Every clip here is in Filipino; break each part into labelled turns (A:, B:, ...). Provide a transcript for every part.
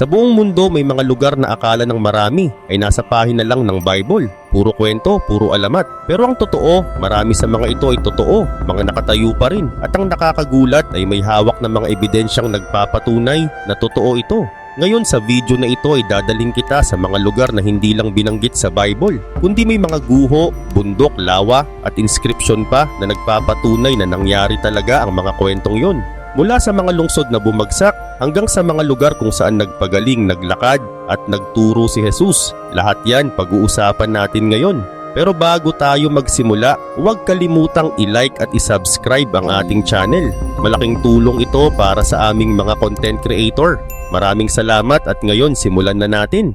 A: Sa buong mundo may mga lugar na akala ng marami ay nasa pahina lang ng Bible. Puro kwento, puro alamat. Pero ang totoo, marami sa mga ito ay totoo, mga nakatayo pa rin. At ang nakakagulat ay may hawak na mga ebidensyang nagpapatunay na totoo ito. Ngayon sa video na ito ay dadaling kita sa mga lugar na hindi lang binanggit sa Bible, kundi may mga guho, bundok, lawa at inscription pa na nagpapatunay na nangyari talaga ang mga kwentong yon. Mula sa mga lungsod na bumagsak hanggang sa mga lugar kung saan nagpagaling, naglakad at nagturo si Jesus. Lahat yan pag-uusapan natin ngayon. Pero bago tayo magsimula, huwag kalimutang i-like at i-subscribe ang ating channel. Malaking tulong ito para sa aming mga content creator. Maraming salamat at ngayon simulan na natin.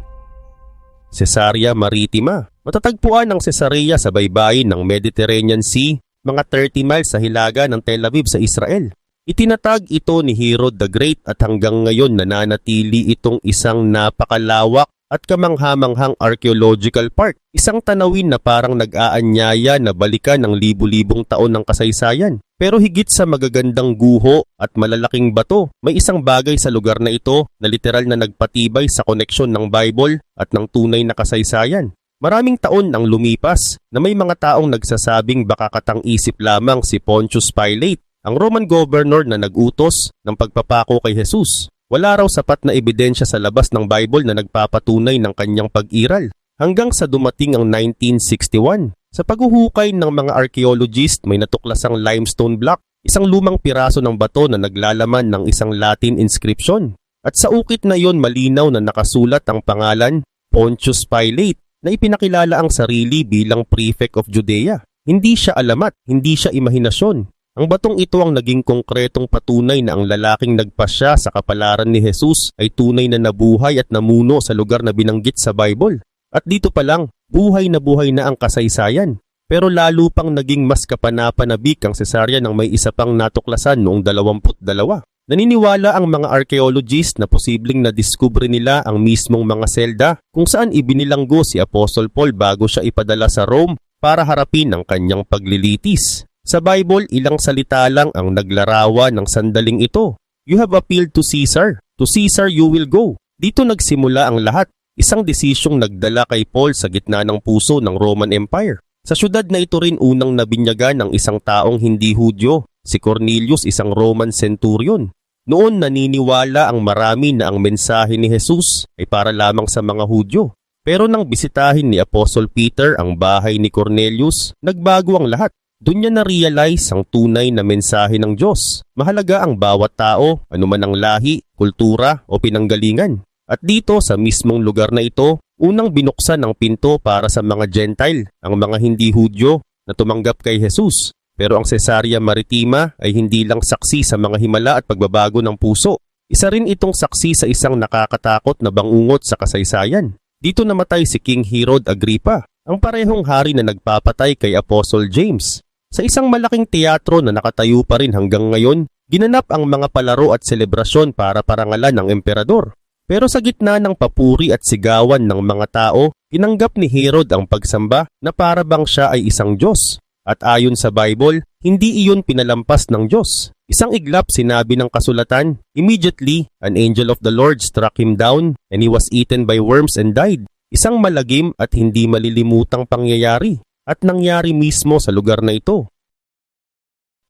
A: Cesarea Maritima Matatagpuan ang Cesarea sa baybayin ng Mediterranean Sea, mga 30 miles sa hilaga ng Tel Aviv sa Israel. Itinatag ito ni Herod the Great at hanggang ngayon nananatili itong isang napakalawak at kamanghamanghang archaeological park. Isang tanawin na parang nag-aanyaya na balikan ng libu-libong taon ng kasaysayan. Pero higit sa magagandang guho at malalaking bato, may isang bagay sa lugar na ito na literal na nagpatibay sa koneksyon ng Bible at ng tunay na kasaysayan. Maraming taon ang lumipas na may mga taong nagsasabing baka katang-isip lamang si Pontius Pilate, ang Roman governor na nag-utos ng pagpapako kay Jesus. Wala raw sapat na ebidensya sa labas ng Bible na nagpapatunay ng kanyang pag-iral hanggang sa dumating ang 1961. Sa paghuhukay ng mga archaeologist may natuklasang limestone block, isang lumang piraso ng bato na naglalaman ng isang Latin inscription. At sa ukit na iyon malinaw na nakasulat ang pangalan Pontius Pilate na ipinakilala ang sarili bilang prefect of Judea. Hindi siya alamat, hindi siya imahinasyon. Ang batong ito ang naging konkretong patunay na ang lalaking nagpasya sa kapalaran ni Jesus ay tunay na nabuhay at namuno sa lugar na binanggit sa Bible. At dito pa lang, buhay na buhay na ang kasaysayan. Pero lalo pang naging mas kapanapanabik ang Cesarea nang may isa pang natuklasan noong 22. Naniniwala ang mga archaeologist na posibleng nadiskubre nila ang mismong mga selda kung saan ibinilanggo si Apostol Paul bago siya ipadala sa Rome para harapin ang kanyang paglilitis. Sa Bible, ilang salita lang ang naglarawan ng sandaling ito. You have appealed to Caesar. To Caesar you will go. Dito nagsimula ang lahat. Isang desisyong nagdala kay Paul sa gitna ng puso ng Roman Empire. Sa syudad na ito rin unang nabinyagan ng isang taong hindi Hudyo, si Cornelius isang Roman centurion. Noon naniniwala ang marami na ang mensahe ni Jesus ay para lamang sa mga Hudyo. Pero nang bisitahin ni Apostle Peter ang bahay ni Cornelius, nagbago ang lahat. Doon niya na-realize ang tunay na mensahe ng Diyos. Mahalaga ang bawat tao, anuman ang lahi, kultura o pinanggalingan. At dito sa mismong lugar na ito, unang binuksan ang pinto para sa mga Gentile, ang mga hindi Hudyo na tumanggap kay Jesus. Pero ang Cesarea Maritima ay hindi lang saksi sa mga himala at pagbabago ng puso. Isa rin itong saksi sa isang nakakatakot na bangungot sa kasaysayan. Dito namatay si King Herod Agrippa, ang parehong hari na nagpapatay kay Apostle James. Sa isang malaking teatro na nakatayo pa rin hanggang ngayon, ginanap ang mga palaro at selebrasyon para parangalan ng emperador. Pero sa gitna ng papuri at sigawan ng mga tao, tinanggap ni Herod ang pagsamba na para bang siya ay isang Diyos. At ayon sa Bible, hindi iyon pinalampas ng Diyos. Isang iglap sinabi ng kasulatan, Immediately, an angel of the Lord struck him down and he was eaten by worms and died. Isang malagim at hindi malilimutang pangyayari at nangyari mismo sa lugar na ito.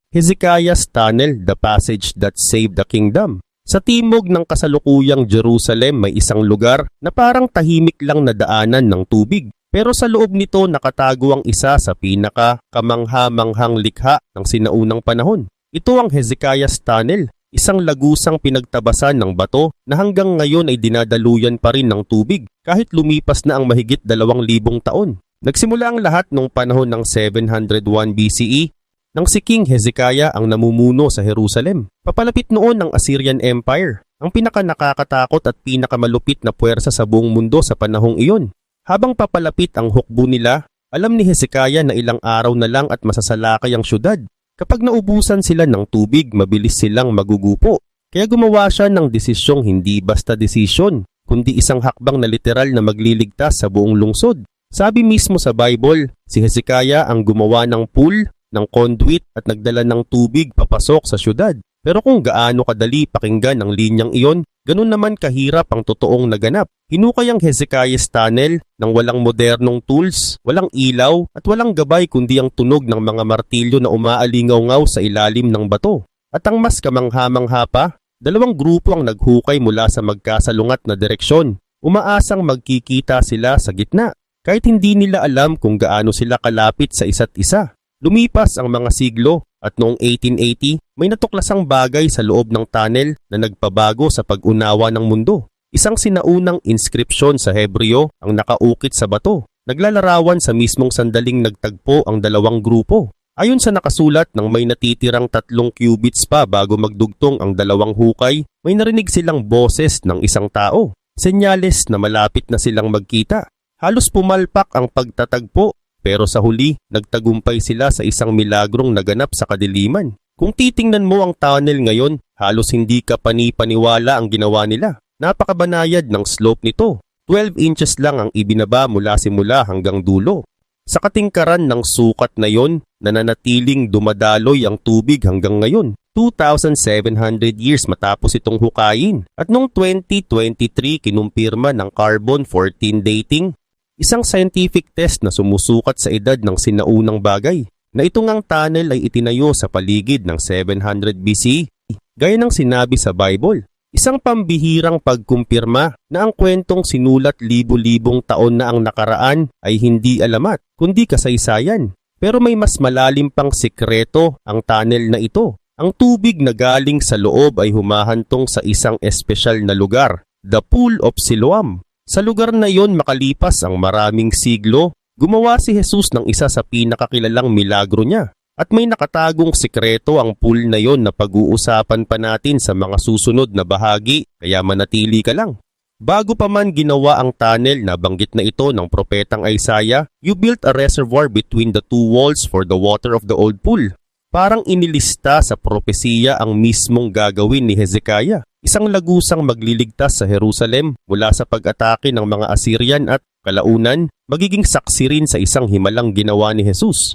A: Hezekiah's Tunnel, the passage that saved the kingdom. Sa timog ng kasalukuyang Jerusalem may isang lugar na parang tahimik lang na daanan ng tubig. Pero sa loob nito nakatago ang isa sa pinaka kamangha-manghang likha ng sinaunang panahon. Ito ang Hezekiah's Tunnel, isang lagusang pinagtabasan ng bato na hanggang ngayon ay dinadaluyan pa rin ng tubig kahit lumipas na ang mahigit dalawang libong taon. Nagsimula ang lahat noong panahon ng 701 BCE nang si King Hezekiah ang namumuno sa Jerusalem. Papalapit noon ng Assyrian Empire, ang pinaka nakakatakot at pinakamalupit na puwersa sa buong mundo sa panahong iyon. Habang papalapit ang hukbo nila, alam ni Hezekiah na ilang araw na lang at masasalakay ang syudad. Kapag naubusan sila ng tubig, mabilis silang magugupo. Kaya gumawa siya ng desisyong hindi basta desisyon, kundi isang hakbang na literal na magliligtas sa buong lungsod. Sabi mismo sa Bible, si Hezekiah ang gumawa ng pool, ng conduit at nagdala ng tubig papasok sa syudad. Pero kung gaano kadali pakinggan ang linyang iyon, ganun naman kahirap ang totoong naganap. Hinukay ang Hezekiah's tunnel ng walang modernong tools, walang ilaw at walang gabay kundi ang tunog ng mga martilyo na umaalingaw-ngaw sa ilalim ng bato. At ang mas kamangha-mangha pa, dalawang grupo ang naghukay mula sa magkasalungat na direksyon. Umaasang magkikita sila sa gitna kahit hindi nila alam kung gaano sila kalapit sa isa't isa. Lumipas ang mga siglo at noong 1880 may natuklasang bagay sa loob ng tunnel na nagpabago sa pag-unawa ng mundo. Isang sinaunang inskripsyon sa Hebreo ang nakaukit sa bato. Naglalarawan sa mismong sandaling nagtagpo ang dalawang grupo. Ayon sa nakasulat ng may natitirang tatlong cubits pa bago magdugtong ang dalawang hukay, may narinig silang boses ng isang tao. Senyales na malapit na silang magkita. Halos pumalpak ang pagtatagpo pero sa huli, nagtagumpay sila sa isang milagrong naganap sa kadiliman. Kung titingnan mo ang tunnel ngayon, halos hindi ka panipaniwala ang ginawa nila. Napakabanayad ng slope nito. 12 inches lang ang ibinaba mula simula hanggang dulo. Sa katingkaran ng sukat na yon, nananatiling dumadaloy ang tubig hanggang ngayon. 2,700 years matapos itong hukayin. At noong 2023 kinumpirma ng carbon-14 dating Isang scientific test na sumusukat sa edad ng sinaunang bagay na ito ngang tunnel ay itinayo sa paligid ng 700 BC gaya ng sinabi sa Bible. Isang pambihirang pagkumpirma na ang kwentong sinulat libu-libong taon na ang nakaraan ay hindi alamat kundi kasaysayan. Pero may mas malalim pang sikreto ang tunnel na ito. Ang tubig na galing sa loob ay humahantong sa isang espesyal na lugar, the Pool of Siloam. Sa lugar na iyon makalipas ang maraming siglo, gumawa si Jesus ng isa sa pinakakilalang milagro niya. At may nakatagong sikreto ang pool na yon na pag-uusapan pa natin sa mga susunod na bahagi, kaya manatili ka lang. Bago pa man ginawa ang tunnel na banggit na ito ng propetang Isaiah, you built a reservoir between the two walls for the water of the old pool. Parang inilista sa propesiya ang mismong gagawin ni Hezekiah isang lagusang magliligtas sa Jerusalem mula sa pag-atake ng mga Assyrian at kalaunan magiging saksi rin sa isang himalang ginawa ni Jesus.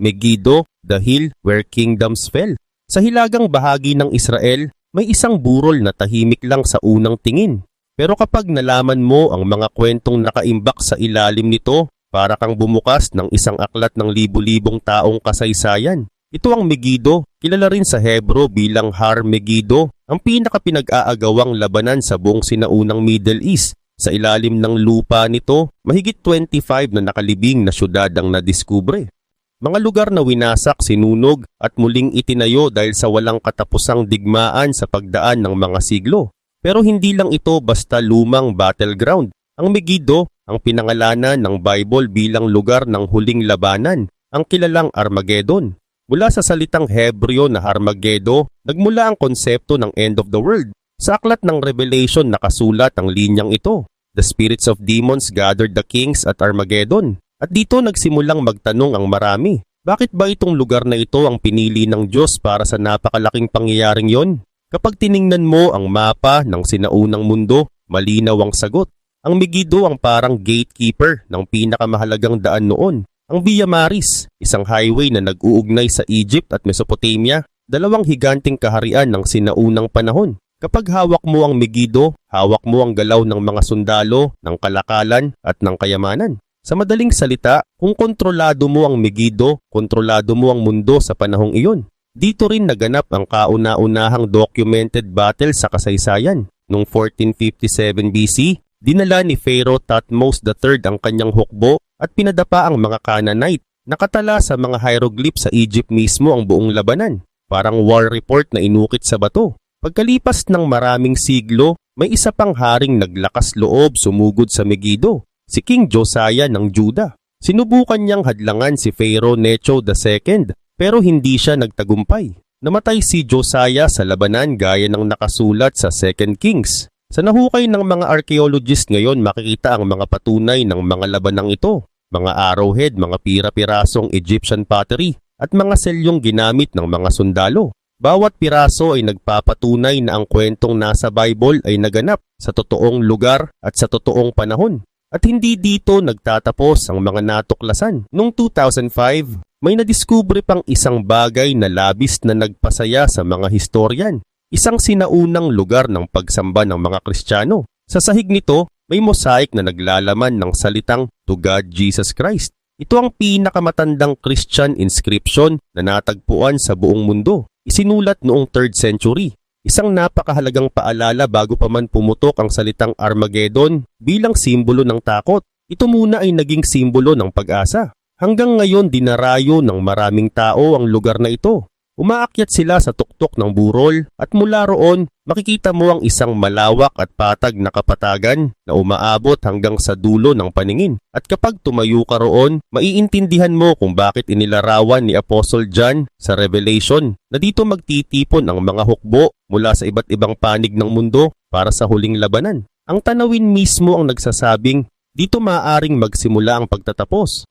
A: Megiddo, the hill where kingdoms fell. Sa hilagang bahagi ng Israel, may isang burol na tahimik lang sa unang tingin. Pero kapag nalaman mo ang mga kwentong nakaimbak sa ilalim nito, para kang bumukas ng isang aklat ng libu-libong taong kasaysayan. Ito ang Megiddo, kilala rin sa Hebro bilang Har Megiddo, ang pinakapinag-aagawang labanan sa buong sinaunang Middle East. Sa ilalim ng lupa nito, mahigit 25 na nakalibing na syudad ang nadiskubre. Mga lugar na winasak, sinunog at muling itinayo dahil sa walang katapusang digmaan sa pagdaan ng mga siglo. Pero hindi lang ito basta lumang battleground. Ang Megiddo ang pinangalanan ng Bible bilang lugar ng huling labanan, ang kilalang Armageddon. Mula sa salitang Hebreo na Armageddon, nagmula ang konsepto ng end of the world. Sa aklat ng Revelation nakasulat ang linyang ito. The spirits of demons gathered the kings at Armageddon. At dito nagsimulang magtanong ang marami. Bakit ba itong lugar na ito ang pinili ng Diyos para sa napakalaking pangyayaring yon? Kapag tiningnan mo ang mapa ng sinaunang mundo, malinaw ang sagot. Ang Megiddo ang parang gatekeeper ng pinakamahalagang daan noon ang Via Maris, isang highway na nag-uugnay sa Egypt at Mesopotamia, dalawang higanting kaharian ng sinaunang panahon. Kapag hawak mo ang Megiddo, hawak mo ang galaw ng mga sundalo, ng kalakalan at ng kayamanan. Sa madaling salita, kung kontrolado mo ang Megiddo, kontrolado mo ang mundo sa panahong iyon. Dito rin naganap ang kauna-unahang documented battle sa kasaysayan. Noong 1457 BC, dinala ni Pharaoh Thutmose III ang kanyang hukbo at pinadapa ang mga Canaanite. Nakatala sa mga hieroglyph sa Egypt mismo ang buong labanan, parang war report na inukit sa bato. Pagkalipas ng maraming siglo, may isa pang haring naglakas loob sumugod sa Megiddo, si King Josiah ng Juda. Sinubukan niyang hadlangan si Pharaoh Necho II pero hindi siya nagtagumpay. Namatay si Josiah sa labanan gaya ng nakasulat sa 2 Kings. Sa nahukay ng mga archaeologist ngayon makikita ang mga patunay ng mga labanang ito, mga arrowhead, mga pira-pirasong Egyptian pottery at mga selyong ginamit ng mga sundalo. Bawat piraso ay nagpapatunay na ang kwentong nasa Bible ay naganap sa totoong lugar at sa totoong panahon. At hindi dito nagtatapos ang mga natuklasan. Noong 2005, may nadiskubre pang isang bagay na labis na nagpasaya sa mga historian. Isang sinaunang lugar ng pagsamba ng mga Kristiyano. Sa sahig nito, may mosaic na naglalaman ng salitang To God Jesus Christ. Ito ang pinakamatandang Christian inscription na natagpuan sa buong mundo. Isinulat noong 3rd century. Isang napakahalagang paalala bago pa man pumutok ang salitang Armageddon bilang simbolo ng takot. Ito muna ay naging simbolo ng pag-asa. Hanggang ngayon dinarayo ng maraming tao ang lugar na ito. Umaakyat sila sa tuktok ng burol at mula roon makikita mo ang isang malawak at patag na kapatagan na umaabot hanggang sa dulo ng paningin. At kapag tumayo ka roon, maiintindihan mo kung bakit inilarawan ni Apostle John sa Revelation na dito magtitipon ang mga hukbo mula sa iba't ibang panig ng mundo para sa huling labanan. Ang tanawin mismo ang nagsasabing dito maaaring magsimula ang pagtatapos.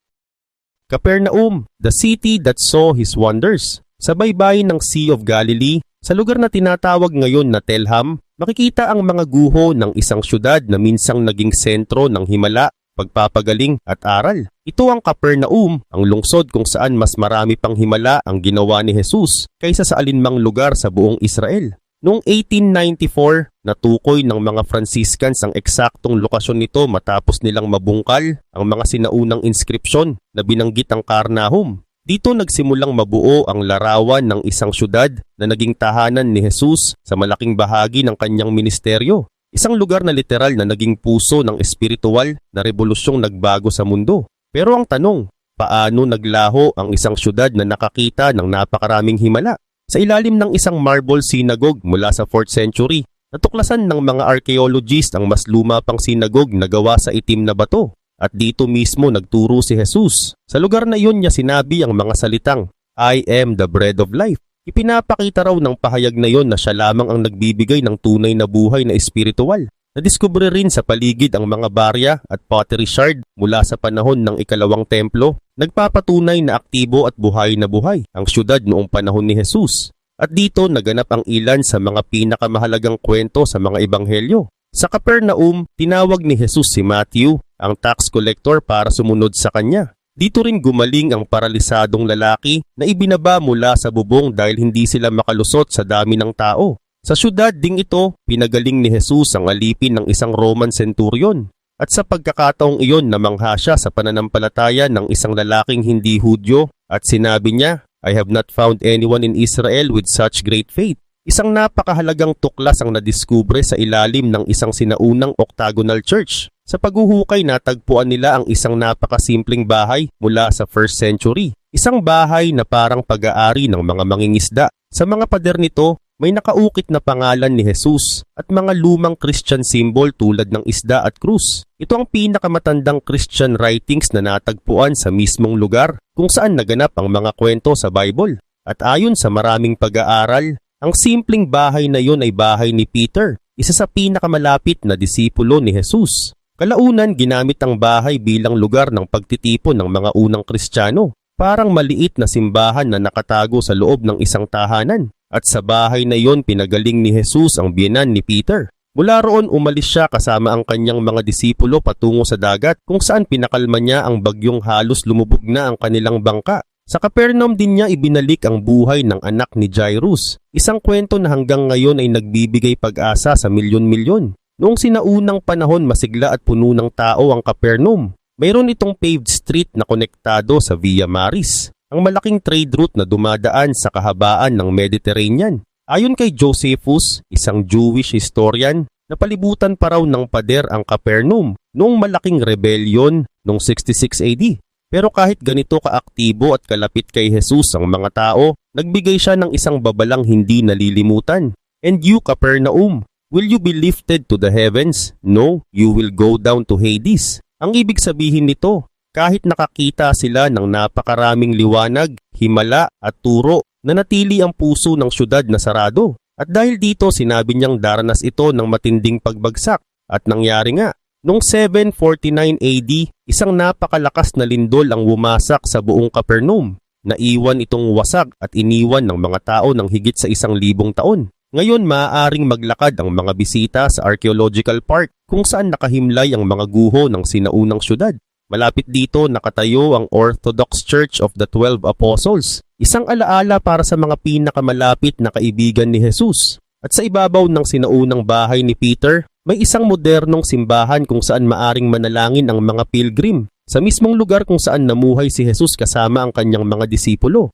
A: Capernaum, the city that saw his wonders. Sa baybayin ng Sea of Galilee, sa lugar na tinatawag ngayon na Telham, makikita ang mga guho ng isang syudad na minsang naging sentro ng himala, pagpapagaling at aral. Ito ang Capernaum, ang lungsod kung saan mas marami pang himala ang ginawa ni Jesus kaysa sa alinmang lugar sa buong Israel. Noong 1894, natukoy ng mga Franciscans ang eksaktong lokasyon nito matapos nilang mabungkal ang mga sinaunang inskripsyon na binanggit ang Karnahum. Dito nagsimulang mabuo ang larawan ng isang syudad na naging tahanan ni Jesus sa malaking bahagi ng kanyang ministeryo. Isang lugar na literal na naging puso ng espiritual na revolusyong nagbago sa mundo. Pero ang tanong, paano naglaho ang isang syudad na nakakita ng napakaraming himala? Sa ilalim ng isang marble synagogue mula sa 4th century, natuklasan ng mga archaeologist ang mas luma pang synagogue na gawa sa itim na bato. At dito mismo nagturo si Jesus. Sa lugar na iyon niya sinabi ang mga salitang, I am the bread of life. Ipinapakita raw ng pahayag na iyon na siya lamang ang nagbibigay ng tunay na buhay na espiritual. Nadiskubre rin sa paligid ang mga barya at pottery shard mula sa panahon ng ikalawang templo, nagpapatunay na aktibo at buhay na buhay ang syudad noong panahon ni Jesus. At dito naganap ang ilan sa mga pinakamahalagang kwento sa mga ebanghelyo. Sa Capernaum, tinawag ni Jesus si Matthew, ang tax collector para sumunod sa kanya. Dito rin gumaling ang paralisadong lalaki na ibinaba mula sa bubong dahil hindi sila makalusot sa dami ng tao. Sa syudad ding ito, pinagaling ni Jesus ang alipin ng isang Roman centurion. At sa pagkakataong iyon namangha siya sa pananampalataya ng isang lalaking hindi Hudyo at sinabi niya, I have not found anyone in Israel with such great faith. Isang napakahalagang tuklas ang nadiskubre sa ilalim ng isang sinaunang octagonal church. Sa paghuhukay natagpuan nila ang isang napakasimpleng bahay mula sa 1st century. Isang bahay na parang pag-aari ng mga mangingisda. Sa mga pader nito, may nakaukit na pangalan ni Jesus at mga lumang Christian symbol tulad ng isda at krus. Ito ang pinakamatandang Christian writings na natagpuan sa mismong lugar kung saan naganap ang mga kwento sa Bible. At ayon sa maraming pag-aaral, ang simpleng bahay na iyon ay bahay ni Peter, isa sa pinakamalapit na disipulo ni Jesus. Kalaunan ginamit ang bahay bilang lugar ng pagtitipon ng mga unang Kristiyano, parang maliit na simbahan na nakatago sa loob ng isang tahanan. At sa bahay na iyon pinagaling ni Jesus ang biyenan ni Peter. Mula roon umalis siya kasama ang kanyang mga disipulo patungo sa dagat kung saan pinakalma niya ang bagyong halos lumubog na ang kanilang bangka. Sa Capernaum din niya ibinalik ang buhay ng anak ni Jairus, isang kwento na hanggang ngayon ay nagbibigay pag-asa sa milyon-milyon. Noong sinaunang panahon masigla at puno ng tao ang Capernaum, mayroon itong paved street na konektado sa Via Maris, ang malaking trade route na dumadaan sa kahabaan ng Mediterranean. Ayon kay Josephus, isang Jewish historian, napalibutan pa raw ng pader ang Capernaum noong malaking rebellion noong 66 AD. Pero kahit ganito kaaktibo at kalapit kay Jesus ang mga tao, nagbigay siya ng isang babalang hindi nalilimutan. And you, Capernaum, will you be lifted to the heavens? No, you will go down to Hades. Ang ibig sabihin nito, kahit nakakita sila ng napakaraming liwanag, himala at turo, nanatili ang puso ng syudad na sarado. At dahil dito sinabi niyang daranas ito ng matinding pagbagsak. At nangyari nga, Noong 749 AD, isang napakalakas na lindol ang wumasak sa buong Capernaum. Naiwan itong wasag at iniwan ng mga tao ng higit sa isang libong taon. Ngayon maaaring maglakad ang mga bisita sa archaeological park kung saan nakahimlay ang mga guho ng sinaunang syudad. Malapit dito nakatayo ang Orthodox Church of the Twelve Apostles, isang alaala para sa mga pinakamalapit na kaibigan ni Jesus. At sa ibabaw ng sinaunang bahay ni Peter, may isang modernong simbahan kung saan maaring manalangin ang mga pilgrim sa mismong lugar kung saan namuhay si Jesus kasama ang kanyang mga disipulo.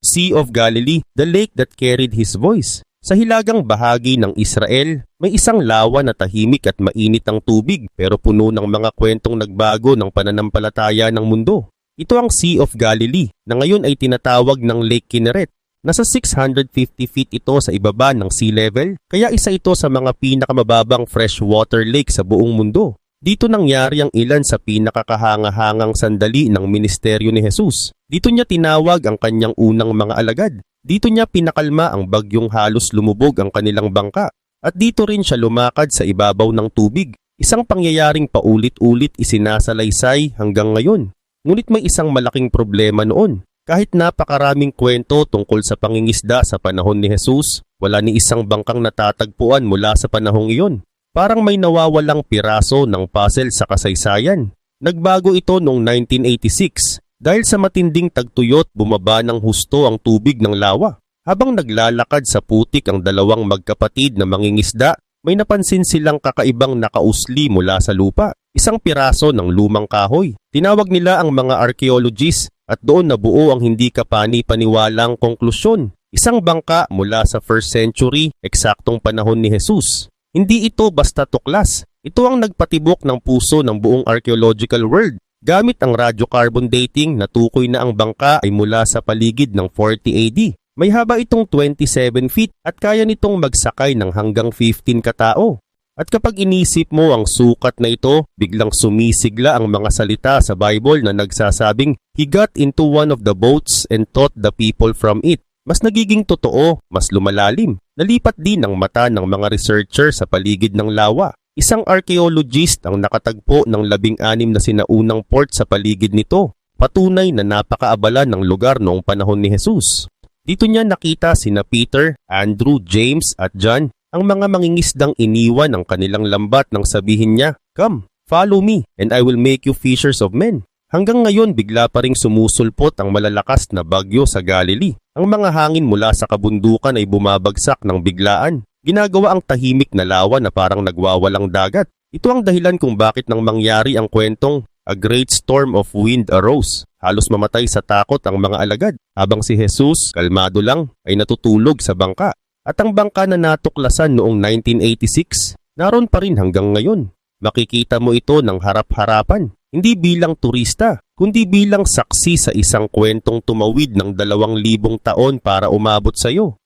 A: Sea of Galilee, the lake that carried his voice. Sa hilagang bahagi ng Israel, may isang lawa na tahimik at mainit ang tubig pero puno ng mga kwentong nagbago ng pananampalataya ng mundo. Ito ang Sea of Galilee na ngayon ay tinatawag ng Lake Kinneret. Nasa 650 feet ito sa ibaba ng sea level kaya isa ito sa mga pinakamababang freshwater lake sa buong mundo. Dito nangyari ang ilan sa pinakakahanga-hangang sandali ng ministeryo ni Jesus. Dito niya tinawag ang kanyang unang mga alagad. Dito niya pinakalma ang bagyong halos lumubog ang kanilang bangka. At dito rin siya lumakad sa ibabaw ng tubig. Isang pangyayaring paulit-ulit isinasalaysay hanggang ngayon. Ngunit may isang malaking problema noon. Kahit napakaraming kwento tungkol sa pangingisda sa panahon ni Jesus, wala ni isang bangkang natatagpuan mula sa panahong iyon. Parang may nawawalang piraso ng puzzle sa kasaysayan. Nagbago ito noong 1986 dahil sa matinding tagtuyot bumaba ng husto ang tubig ng lawa. Habang naglalakad sa putik ang dalawang magkapatid na mangingisda, may napansin silang kakaibang nakausli mula sa lupa. Isang piraso ng lumang kahoy. Tinawag nila ang mga archaeologists at doon nabuo ang hindi kapani-paniwalang konklusyon. Isang bangka mula sa 1st century, eksaktong panahon ni Jesus. Hindi ito basta tuklas. Ito ang nagpatibok ng puso ng buong archaeological world. Gamit ang radiocarbon dating, natukoy na ang bangka ay mula sa paligid ng 40 AD. May haba itong 27 feet at kaya nitong magsakay ng hanggang 15 katao. At kapag inisip mo ang sukat na ito, biglang sumisigla ang mga salita sa Bible na nagsasabing, He got into one of the boats and taught the people from it. Mas nagiging totoo, mas lumalalim. Nalipat din ang mata ng mga researcher sa paligid ng lawa. Isang archaeologist ang nakatagpo ng labing-anim na sinaunang port sa paligid nito. Patunay na napakaabala ng lugar noong panahon ni Jesus. Dito niya nakita sina Peter, Andrew, James at John, ang mga mangingisdang iniwan ang kanilang lambat nang sabihin niya, Come, follow me, and I will make you fishers of men. Hanggang ngayon bigla pa ring sumusulpot ang malalakas na bagyo sa Galilee. Ang mga hangin mula sa kabundukan ay bumabagsak ng biglaan. Ginagawa ang tahimik na lawa na parang nagwawalang dagat. Ito ang dahilan kung bakit nang mangyari ang kwentong A great storm of wind arose. Halos mamatay sa takot ang mga alagad habang si Jesus, kalmado lang, ay natutulog sa bangka. At ang bangka na natuklasan noong 1986, naroon pa rin hanggang ngayon. Makikita mo ito ng harap-harapan, hindi bilang turista, kundi bilang saksi sa isang kwentong tumawid ng dalawang libong taon para umabot sa iyo.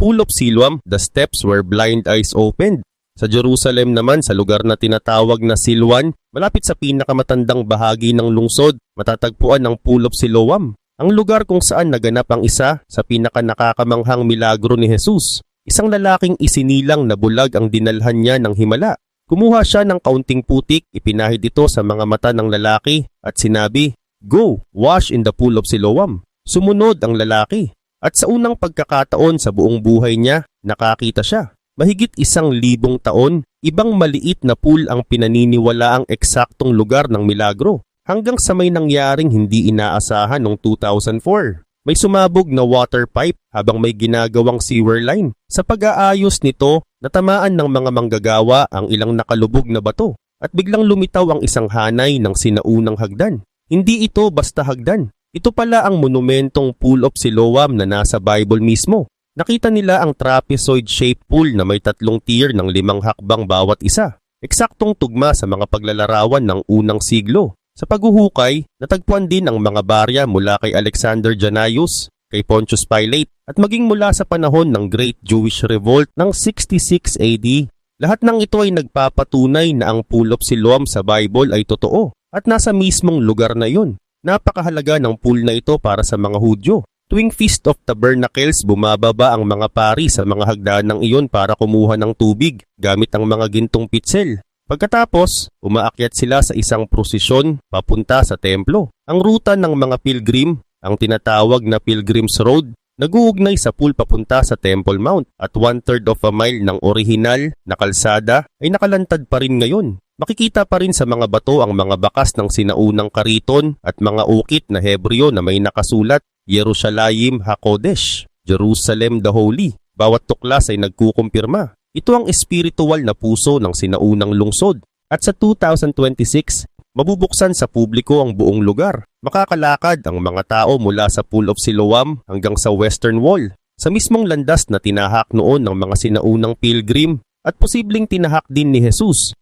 A: Pool of Siloam, the steps where blind eyes opened. Sa Jerusalem naman sa lugar na tinatawag na Silwan, malapit sa pinakamatandang bahagi ng lungsod, matatagpuan ang Pool of Siloam, ang lugar kung saan naganap ang isa sa pinaka nakakamanghang milagro ni Jesus. Isang lalaking isinilang na bulag ang dinalhan niya ng himala. Kumuha siya ng kaunting putik, ipinahid ito sa mga mata ng lalaki at sinabi, Go, wash in the pool of Siloam. Sumunod ang lalaki. At sa unang pagkakataon sa buong buhay niya, nakakita siya. Mahigit isang libong taon, ibang maliit na pool ang pinaniniwala ang eksaktong lugar ng milagro hanggang sa may nangyaring hindi inaasahan noong 2004. May sumabog na water pipe habang may ginagawang sewer line. Sa pag-aayos nito, natamaan ng mga manggagawa ang ilang nakalubog na bato at biglang lumitaw ang isang hanay ng sinaunang hagdan. Hindi ito basta hagdan. Ito pala ang monumentong Pool of Siloam na nasa Bible mismo. Nakita nila ang trapezoid-shaped pool na may tatlong tier ng limang hakbang bawat isa. Eksaktong tugma sa mga paglalarawan ng unang siglo. Sa paghuhukay, natagpuan din ang mga barya mula kay Alexander Janaius, kay Pontius Pilate, at maging mula sa panahon ng Great Jewish Revolt ng 66 AD. Lahat ng ito ay nagpapatunay na ang Pool of Siloam sa Bible ay totoo at nasa mismong lugar na yun. Napakahalaga ng pool na ito para sa mga Hudyo. Tuwing Feast of Tabernacles, bumababa ang mga pari sa mga hagdanang iyon para kumuha ng tubig gamit ang mga gintong pitsel. Pagkatapos, umaakyat sila sa isang prosesyon papunta sa templo. Ang ruta ng mga pilgrim, ang tinatawag na Pilgrim's Road, naguugnay sa pool papunta sa Temple Mount at one-third of a mile ng orihinal na kalsada ay nakalantad pa rin ngayon. Makikita pa rin sa mga bato ang mga bakas ng sinaunang kariton at mga ukit na Hebreo na may nakasulat Jerusalem HaKodesh, Jerusalem the Holy. Bawat tuklas ay nagkukumpirma. Ito ang espiritual na puso ng sinaunang lungsod. At sa 2026, mabubuksan sa publiko ang buong lugar. Makakalakad ang mga tao mula sa Pool of Siloam hanggang sa Western Wall, sa mismong landas na tinahak noon ng mga sinaunang pilgrim at posibleng tinahak din ni Jesus.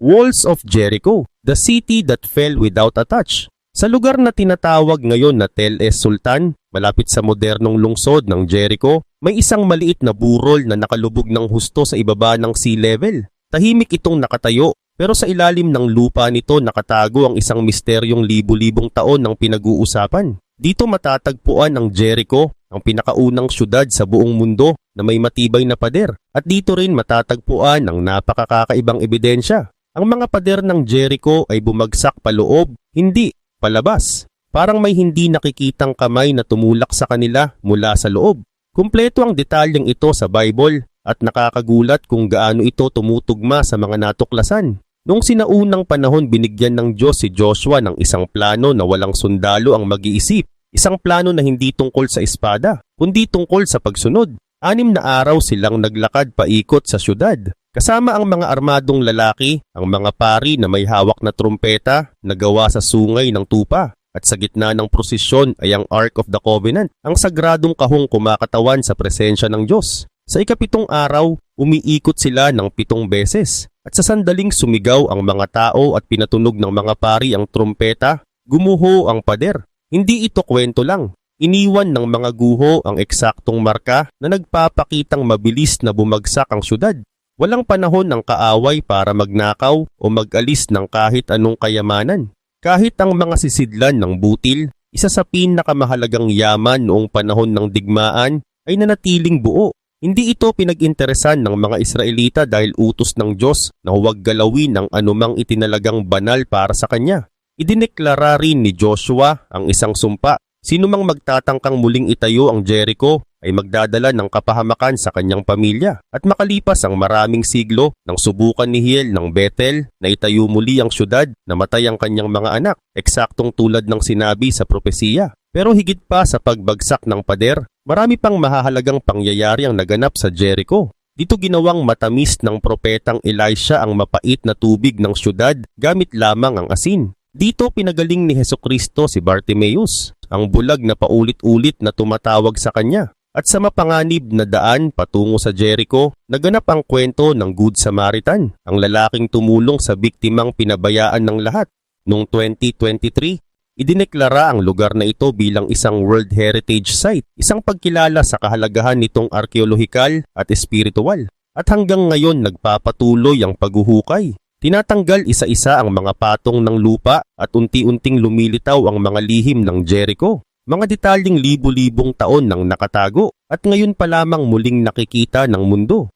A: Walls of Jericho, the city that fell without a touch. Sa lugar na tinatawag ngayon na Tel Es Sultan, malapit sa modernong lungsod ng Jericho, may isang maliit na burol na nakalubog ng husto sa ibaba ng sea level. Tahimik itong nakatayo, pero sa ilalim ng lupa nito nakatago ang isang misteryong libu-libong taon ng pinag-uusapan. Dito matatagpuan ang Jericho, ang pinakaunang syudad sa buong mundo na may matibay na pader. At dito rin matatagpuan ang napakakakaibang ebidensya. Ang mga pader ng Jericho ay bumagsak paloob, hindi palabas. Parang may hindi nakikitang kamay na tumulak sa kanila mula sa loob. Kumpleto ang detalyeng ito sa Bible at nakakagulat kung gaano ito tumutugma sa mga natuklasan. Noong sinaunang panahon binigyan ng Diyos si Joshua ng isang plano na walang sundalo ang mag-iisip. Isang plano na hindi tungkol sa espada, kundi tungkol sa pagsunod. Anim na araw silang naglakad paikot sa syudad. Kasama ang mga armadong lalaki, ang mga pari na may hawak na trumpeta na gawa sa sungay ng tupa. At sa gitna ng prosesyon ay ang Ark of the Covenant, ang sagradong kahong kumakatawan sa presensya ng Diyos. Sa ikapitong araw, umiikot sila ng pitong beses. At sa sandaling sumigaw ang mga tao at pinatunog ng mga pari ang trumpeta, gumuho ang pader. Hindi ito kwento lang. Iniwan ng mga guho ang eksaktong marka na nagpapakitang mabilis na bumagsak ang syudad. Walang panahon ng kaaway para magnakaw o mag-alis ng kahit anong kayamanan. Kahit ang mga sisidlan ng butil, isa sa pinakamahalagang yaman noong panahon ng digmaan ay nanatiling buo. Hindi ito pinag-interesan ng mga Israelita dahil utos ng Diyos na huwag galawin ang anumang itinalagang banal para sa Kanya. Idineklara rin ni Joshua ang isang sumpa. Sino mang magtatangkang muling itayo ang Jericho ay magdadala ng kapahamakan sa kanyang pamilya at makalipas ang maraming siglo nang subukan ni Hiel ng Bethel na itayo muli ang syudad na matay ang kanyang mga anak, eksaktong tulad ng sinabi sa propesiya. Pero higit pa sa pagbagsak ng pader, marami pang mahahalagang pangyayari ang naganap sa Jericho. Dito ginawang matamis ng propetang Elisha ang mapait na tubig ng syudad gamit lamang ang asin. Dito pinagaling ni Heso Kristo si Bartimeus, ang bulag na paulit-ulit na tumatawag sa kanya. At sa mapanganib na daan patungo sa Jericho, naganap ang kwento ng Good Samaritan, ang lalaking tumulong sa biktimang pinabayaan ng lahat. Noong 2023, idineklara ang lugar na ito bilang isang World Heritage Site, isang pagkilala sa kahalagahan nitong arkeolohikal at espiritual. At hanggang ngayon nagpapatuloy ang paghuhukay. Tinatanggal isa-isa ang mga patong ng lupa at unti-unting lumilitaw ang mga lihim ng Jericho. Mga detalyeng libu-libong taon nang nakatago at ngayon pa lamang muling nakikita ng mundo.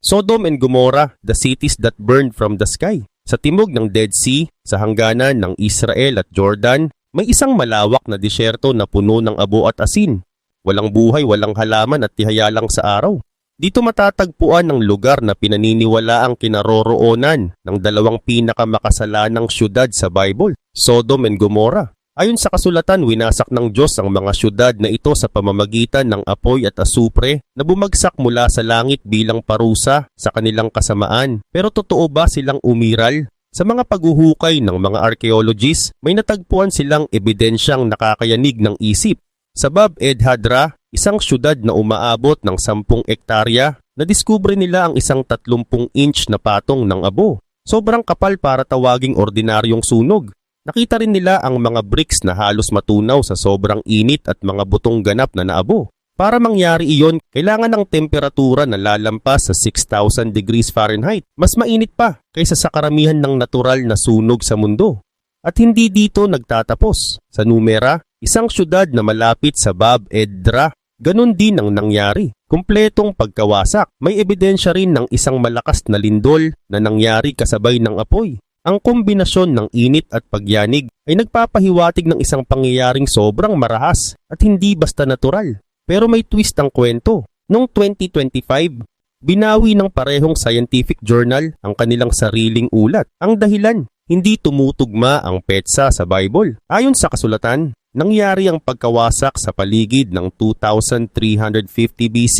A: Sodom and Gomorrah, the cities that burned from the sky. Sa timog ng Dead Sea, sa hangganan ng Israel at Jordan, may isang malawak na disyerto na puno ng abo at asin. Walang buhay, walang halaman at tihaya lang sa araw. Dito matatagpuan ang lugar na pinaniniwala ang kinaroroonan ng dalawang pinakamakasalanang syudad sa Bible, Sodom and Gomorrah. Ayon sa kasulatan, winasak ng Diyos ang mga syudad na ito sa pamamagitan ng apoy at asupre na bumagsak mula sa langit bilang parusa sa kanilang kasamaan. Pero totoo ba silang umiral? Sa mga paghuhukay ng mga archaeologists, may natagpuan silang ebidensyang nakakayanig ng isip. Sa Bab Ed Hadra, isang syudad na umaabot ng 10 ektarya, nadiskubre nila ang isang 30 inch na patong ng abo. Sobrang kapal para tawaging ordinaryong sunog. Nakita rin nila ang mga bricks na halos matunaw sa sobrang init at mga butong ganap na naabo. Para mangyari iyon, kailangan ng temperatura na lalampas sa 6,000 degrees Fahrenheit. Mas mainit pa kaysa sa karamihan ng natural na sunog sa mundo. At hindi dito nagtatapos. Sa Numera, isang syudad na malapit sa Bab Edra, ganun din ang nangyari. Kumpletong pagkawasak. May ebidensya rin ng isang malakas na lindol na nangyari kasabay ng apoy. Ang kombinasyon ng init at pagyanig ay nagpapahiwatig ng isang pangyayaring sobrang marahas at hindi basta natural. Pero may twist ang kwento. Noong 2025, Binawi ng parehong scientific journal ang kanilang sariling ulat. Ang dahilan, hindi tumutugma ang petsa sa Bible. Ayon sa kasulatan, nangyari ang pagkawasak sa paligid ng 2350 BC.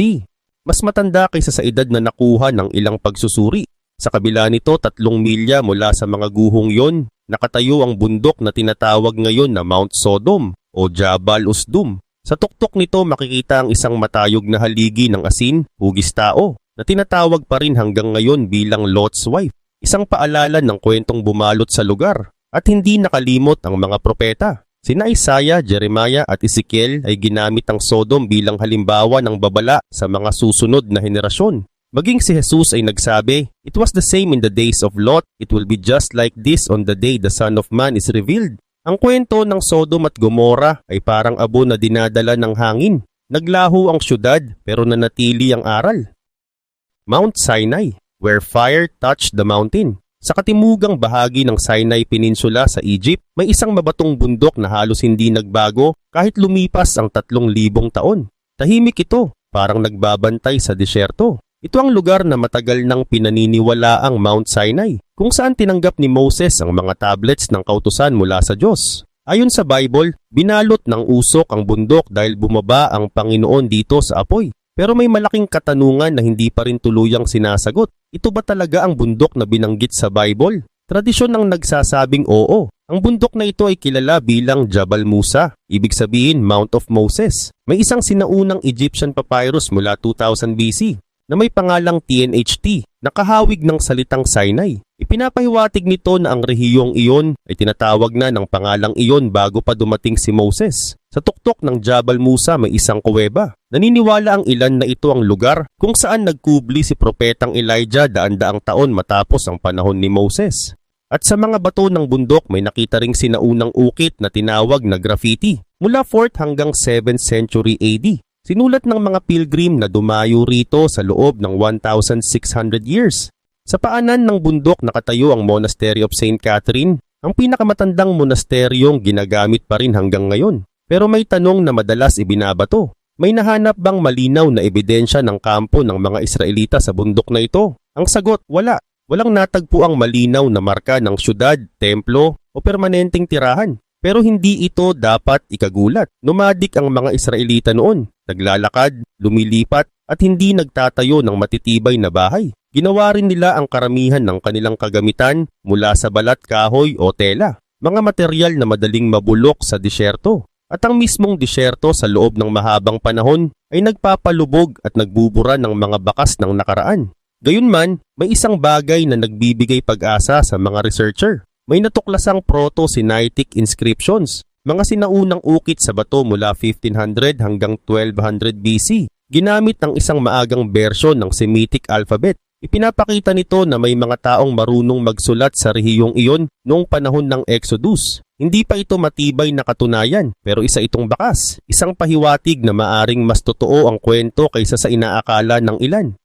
A: Mas matanda kaysa sa edad na nakuha ng ilang pagsusuri. Sa kabila nito, tatlong milya mula sa mga guhong yon, nakatayo ang bundok na tinatawag ngayon na Mount Sodom o Jabal Usdum. Sa tuktok nito makikita ang isang matayog na haligi ng asin, hugis tao, na tinatawag pa rin hanggang ngayon bilang Lot's wife. Isang paalala ng kwentong bumalot sa lugar at hindi nakalimot ang mga propeta. Sina Isaiah, Jeremiah at Ezekiel ay ginamit ang Sodom bilang halimbawa ng babala sa mga susunod na henerasyon. Maging si Jesus ay nagsabi, It was the same in the days of Lot, it will be just like this on the day the Son of Man is revealed. Ang kwento ng Sodom at Gomorrah ay parang abo na dinadala ng hangin. Naglaho ang syudad pero nanatili ang aral. Mount Sinai, where fire touched the mountain. Sa katimugang bahagi ng Sinai Peninsula sa Egypt, may isang mabatong bundok na halos hindi nagbago kahit lumipas ang tatlong libong taon. Tahimik ito, parang nagbabantay sa disyerto. Ito ang lugar na matagal nang pinaniniwala ang Mount Sinai, kung saan tinanggap ni Moses ang mga tablets ng kautusan mula sa Diyos. Ayon sa Bible, binalot ng usok ang bundok dahil bumaba ang Panginoon dito sa apoy. Pero may malaking katanungan na hindi pa rin tuluyang sinasagot. Ito ba talaga ang bundok na binanggit sa Bible? Tradisyon ang nagsasabing oo. Ang bundok na ito ay kilala bilang Jabal Musa, ibig sabihin Mount of Moses. May isang sinaunang Egyptian papyrus mula 2000 BC na may pangalang TNHT, nakahawig ng salitang Sinai. Ipinapahiwatig nito na ang rehiyong iyon ay tinatawag na ng pangalang iyon bago pa dumating si Moses. Sa tuktok ng Jabal Musa may isang kuweba. Naniniwala ang ilan na ito ang lugar kung saan nagkubli si Propetang Elijah daan-daang taon matapos ang panahon ni Moses. At sa mga bato ng bundok may nakita ring sinaunang ukit na tinawag na graffiti mula 4th hanggang 7th century AD. Sinulat ng mga pilgrim na dumayo rito sa loob ng 1,600 years. Sa paanan ng bundok nakatayo ang Monastery of St. Catherine, ang pinakamatandang monasteryong ginagamit pa rin hanggang ngayon. Pero may tanong na madalas ibinabato. May nahanap bang malinaw na ebidensya ng kampo ng mga Israelita sa bundok na ito? Ang sagot, wala. Walang natagpo ang malinaw na marka ng syudad, templo o permanenteng tirahan. Pero hindi ito dapat ikagulat. Nomadik ang mga Israelita noon. Naglalakad, lumilipat at hindi nagtatayo ng matitibay na bahay. Ginawa rin nila ang karamihan ng kanilang kagamitan mula sa balat kahoy o tela. Mga materyal na madaling mabulok sa disyerto. At ang mismong disyerto sa loob ng mahabang panahon ay nagpapalubog at nagbubura ng mga bakas ng nakaraan. Gayunman, may isang bagay na nagbibigay pag-asa sa mga researcher may natuklasang proto-Sinaitic inscriptions, mga sinaunang ukit sa bato mula 1500 hanggang 1200 BC. Ginamit ang isang maagang bersyon ng Semitic alphabet. Ipinapakita nito na may mga taong marunong magsulat sa rehiyong iyon noong panahon ng Exodus. Hindi pa ito matibay na katunayan pero isa itong bakas, isang pahiwatig na maaring mas totoo ang kwento kaysa sa inaakala ng ilan.